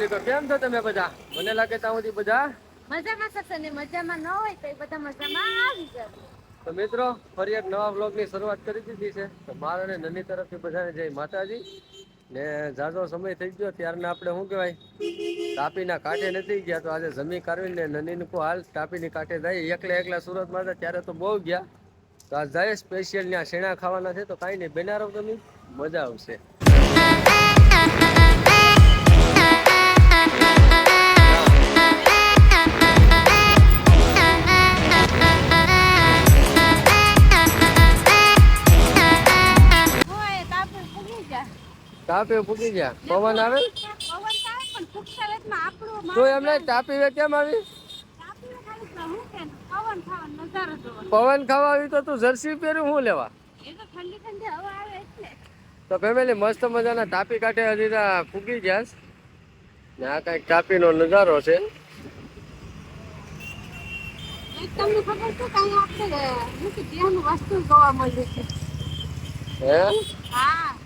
Family તો કેમ છો તમે બધા? મને લાગે ત્યાં સુધી બધા મજામાં થશે ને મજામાં ન હોય તો બધા મજામાં આવી જાય તો મિત્રો ફરી એક નવા બ્લોગની શરૂઆત કરી દીધી છે. તો મારા અને નની તરફથી બધાને જય માતાજી. ને જાજો સમય થઈ ગયો ત્યારના આપણે શું કહેવાય? તાપીના કાંઠે નથી ગયા તો આજે જમી કાઢવીને નની કો હાલ તાપીની કાંઠે જાય. એકલા એકલા સુરતમાં હતા ત્યારે તો બહુ ગયા. તો આ જાય સ્પેશિયલ ત્યાં શેણા ખાવાના છે તો કાંઈ નહીં. બેનારો તમે? મજા આવશે. તાપે ફૂકી ગયા. પવન આવે? તો એમને તાપી વે કેમ આવી? પવન ખાવા આવી તો તું જર્સી પહેર્યું હું લેવા? તો ફેમિલી મસ્ત મજાના તાપી કાંઠે હજી ફૂકી ફૂગી ગયા ને આ કંઈક તાપીનો નજારો છે. તમને ખબર છે કઈ આપણે વસ્તુ જોવા મળે છે. હે? હા.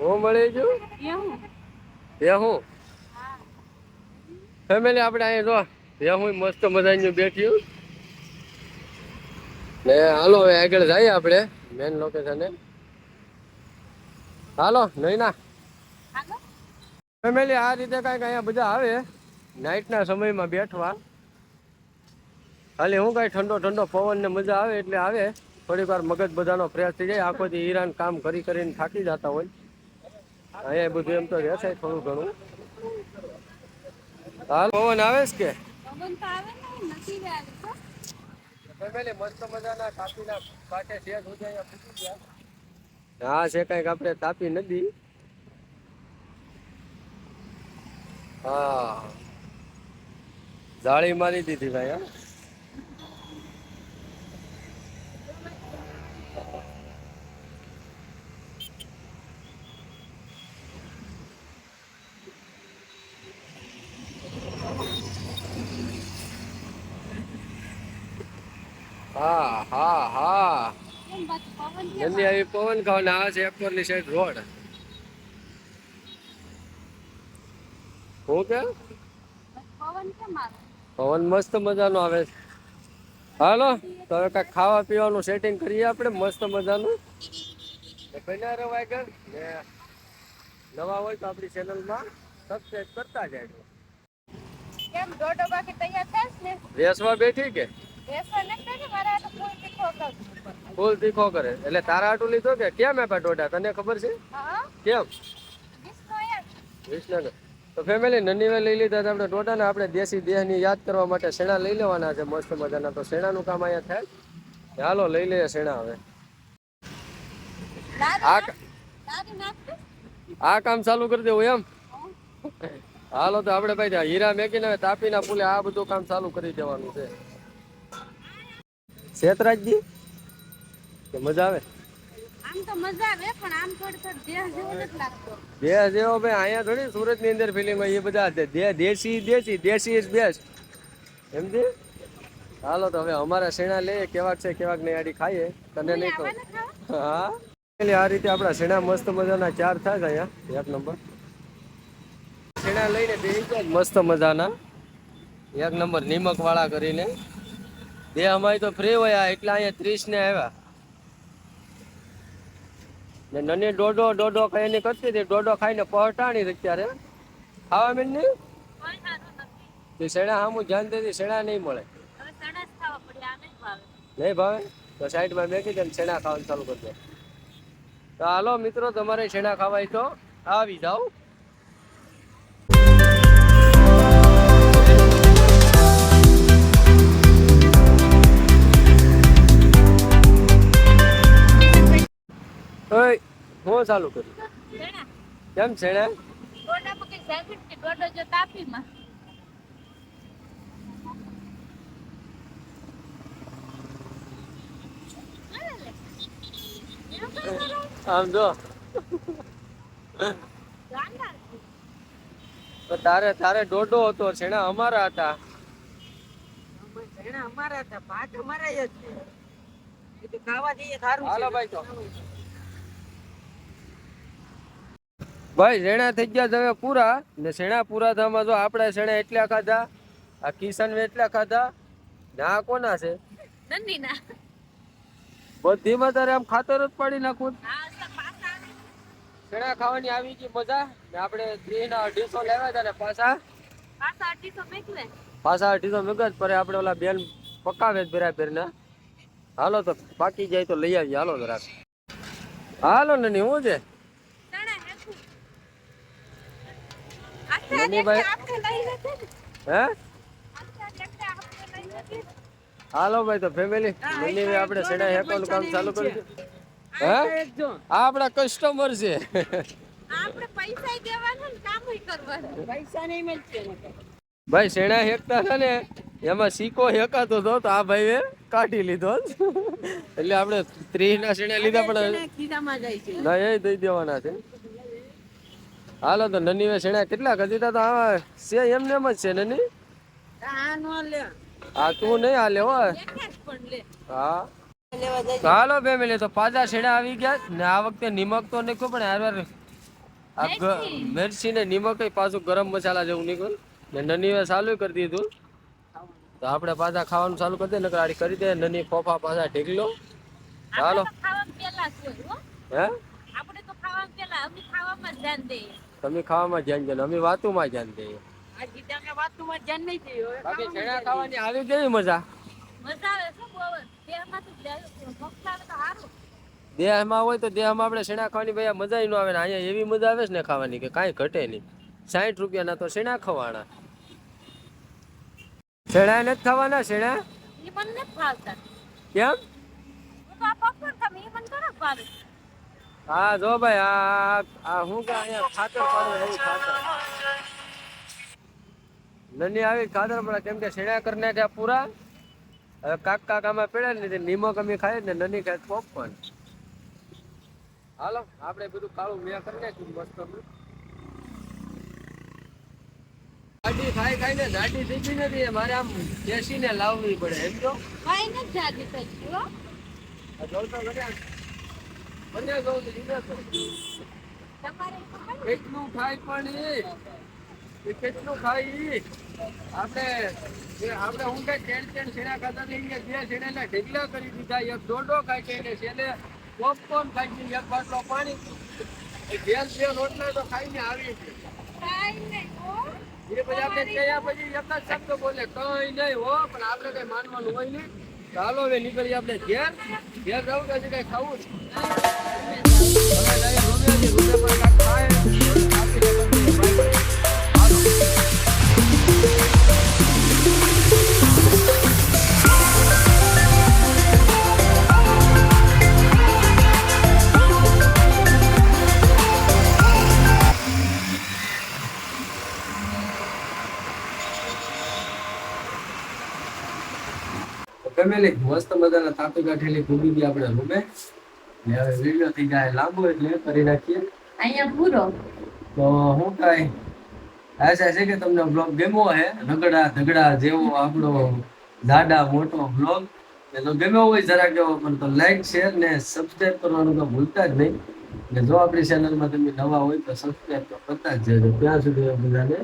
હું મળી છું? દેહું હું ફેમિલી આપણે અહીંયા જો તે હું મસ્ત મજાની બેઠ્યું ને હાલો હવે આગળ જઈએ આપણે મેન લોકેશને હાલો નઈના ફેમિલી આ રીતે કાંઈક અહીંયા બધા આવે નાઇટના સમયમાં બેઠવા. ખાલી હું કાંઈ ઠંડો ઠંડો પવન ને મજા આવે એટલે આવે. થોડીક વાર મગજ બધાનો પ્રયાસ થઈ જાય. આખો દી હીરાન કામ કરી કરીને થાકી જતા હોય. અહીંયા બધું એમ તો રહેશે થોડું ઘણું. હાલ પવન આવે છે કે? છે હા છે કંઈક આપણે તાપી નદી. હા. જાળી મારી દીધી ભાઈ હા હા હા કેમ બાકી પવન કેમ નદી આવી પવન ખાવાના આ છે એપોરની સાઈડ રોડ. હું કે? પવન આવે? મસ્ત મજાનો આવે. છે હાલો તો હવે કાંઈક ખાવા પીવાનું સેટિંગ કરીએ આપણે મસ્ત મજાનું. બન્યા રહો આગળ ને નવા હોય તો આપણી ચેનલમાં સબસ્ક્રાઈબ કરતા જાય કેમ દોઢો બાકી તૈયાર થાય ને? વેસવા બેઠી કે? ફૂલ તીખો કરું. એટલે તારા આટું લીધો કે કેમ આપ્યા ટોટા તને ખબર છે? કેમ? વિસનગર તો ફેમિલી નનીવે લઈ લીધા આપણે ડોડાને આપણે દેશી દેહની યાદ કરવા માટે શેણા લઈ લેવાના છે મસ્ત મજાના. તો શેણાનું કામ અહીંયા થાય? હાલો લઈ લઈએ શેણા હવે. આ કામ ચાલુ કરી દેવું એમ? હાલો તો આપણે ભાઈ હીરા મેકીને તાપીના પુલે આ બધું કામ ચાલુ કરી દેવાનું છે. શેતરાજજી? કે મજા આવે? આમ તો મજા આવે પણ આમ થોડી થોડી દેહ જેવો નથી લાગતો. દેહ જેવો ભાઈ અહીંયા થોડી સુરતની અંદર ફિલ્મ એ બધા દેહ દે- દેશી દેશી દેશી ઇઝ બેસ્ટ સમજી હાલો તો હવે અમારા શેણા લઈએ કેવાક છે કેવાક નહીં આડી ખાઈએ. તને નહીં કહું હા? એટલે આ રીતે આપણા શેણા મસ્ત મજાના ચાર થાય છે અહીંયા. એક નંબર. શેણા લઈને બે મસ્ત મજાના. એક નંબર નિમક વાળા કરીને. બે અમારી તો ફ્રી હોય એટલે અહીંયા ત્રીસ ને આવ્યા. ને નને ડોડો ડોડો કઈ ને કરતી હતી દોડો ખાઈને પહોંચાણી અત્યારે ખાવા મેં નહીં તે શેણા સામું ધ્યાન દેતી શેણા નહીં મળે. નહીં ભાવે? તો સાઈડમાં બેસી દે શેણા ખાવાનું ચાલુ કરી દે. તો હાલો મિત્રો તમારે શેણા ખાવાય તો આવી જાઓ. ઓય હું ચાલુ કર્યું કેમ છે તાપીમાં. આમ જો. તારે તારે ડોડો હતો શેણા અમારા હતા. અમારા હતા ભાત અમારા જ છે. ખાવા જઈએ સારું હાલો ભાઈ તો. ભાઈ શેણા થઈ ગયા હવે પૂરા. ને શેણા પૂરા થવામાં જો આપણે શેણા એટલા ખાધા આ કિશન એટલા ખાધા. ને કોના છે? બધી માં તારે આમ ખાતર જ પાડી પાછા. શેણા ખાવાની આવી ગઈ મજા. ને આપણે ત્રીના અઢીસો લેવા હતા ને પાછા. પાછા અઢીસો મેગજ પરે આપણે ઓલા બેન પકાવે જ બરાબર ના હાલો તો પાકી જાય તો લઈ આવીએ. હાલો જરાક. હાલો ને ની હું છે? હે? લેતે હાલો ભાઈ તો ફેમિલી મની આપણે શેણા હેકવાનું કામ ચાલુ કરી હે? એક આ આપણા કસ્ટમર છે. આપણે પૈસા દેવાના ને કામ કરવાનું. પૈસા નહીં મળશે ભાઈ શેણા હેકતા હતા ને એમાં સિક્કો હેકાતો હતો તો આ ભાઈએ કાઢી લીધો. એટલે આપણે ત્રીસ ના શેણા લીધા પણ ના એ દઈ દેવાના છે. હાલો તો નની વે શેણા કેટલા કદી તો? આ છે એમને એમ જ છે નની. આ નો લે આ તું નહીં આ હો. એક જ પણ લે હા હાલો બે ફેમિલી તો પાછા શેણા આવી ગયા? ને આ વખતે નિમક તો નીકળ્યું પણ હારવાર આ મિરચી ને નિમક પાછું ગરમ મસાલા જેવું નીકળ ને નની વે ચાલુ કરી દીધું. તો આપણે પાછા ખાવાનું ચાલુ કરી દે નકર આડી કરી દે. નની ફોફા પાછા ઢીકલો. હાલો. હો? તમે ખાવામાં ધ્યાન દે અમે વાતોમાં ધ્યાન દે આવી કેવી મજા? મજા આવે છે બહુ જ. દેહમાં તો લે- ભૂખ લાગે તો સારું. દેહમાં હોય તો દેહમાં આપણે શેણા ખાવાની ભાઈ મજા ન આવે ને અહીંયા એવી મજા આવે છે ને ખાવાની કે કાંઈ ઘટે નહીં. સાઠ રૂપિયાના તો શેણા ખવાના? શેણા નથી ખાવાના શેણા? એ નથી ભાવતા. કેમ? હું જો ભાઈ આ આ હું કે અહીંયા ખાતર પાડું એવું ખાતર? નની આવી ખાતર પડે કેમ કે શેણા કરી નાખ્યા પૂરા. હવે કાક કાક આમાં પડ્યા ને નિમક અમે ખાય ને નની ખાય પોપકોર્ન હાલો આપણે બધું કાળું મેં કરી નાખ્યું મસ્ત ગાડી ખાઈ ખાઈને ને ગાડી ગઈ નથી મારે આમ બેસીને લાવવી પડે એમ તો ખાઈ નથી જાતી હો. આ જોડતો ઘડ્યા બંને જોઉં તો લીધા તો. તમારે ખબર ને? કેટલું ખાય પણ એ કેટલું ખાય આપણે આપણે હું કઈ તેલ તેલ શેણા ખાતા નહીં બે શેણાના ઢીકલા કરી દીધા. એક દોડો ખાય છે ને છેલ્લે પોપકોર્ન ખાઈ છે એક બાટલો પાણી. એ ગેસ બે રોટલા તો ખાઈને આવી છે. એ પછી આપણે કયા પછી એક જ શબ્દ બોલે કઈ નહીં હો પણ આપણે કઈ માનવાનું હોય નહીં. ચાલો હવે નીકળી આપણે ઘેર. ઘેર રહું કે કઈ ખાવું ફેમિલી મસ્ત મજાના તાપી કાઠેલી ભૂમિ બી આપણે રૂમે. ને હવે વિડિયો થઈ જાય લાંબો એટલે કરી નાખીએ. અહીંયા પૂરો? તો હું કાંઈ આશા છે કે તમને બ્લોગ ગમ્યો હે? નગડા ધગડા જેવો આપણો દાડા મોટો બ્લોગ તો ગમ્યો હોય જરા કેવો પણ તો લાઈક શેર ને સબસ્ક્રાઇબ કરવાનું તો ભૂલતા જ નહીં. ને જો આપણી ચેનલમાં તમે નવા હોય તો સબસ્ક્રાઇબ તો કરતા જ જજો. ત્યાં સુધી બધાને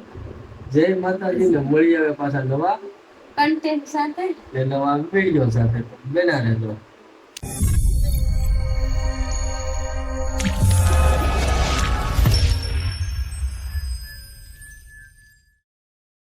જય માતાજી ને મળી આવે પાછા નવા કન્ટેન્ટ સાથે? ને નવા વીડિયો સાથે. બના રહેજો.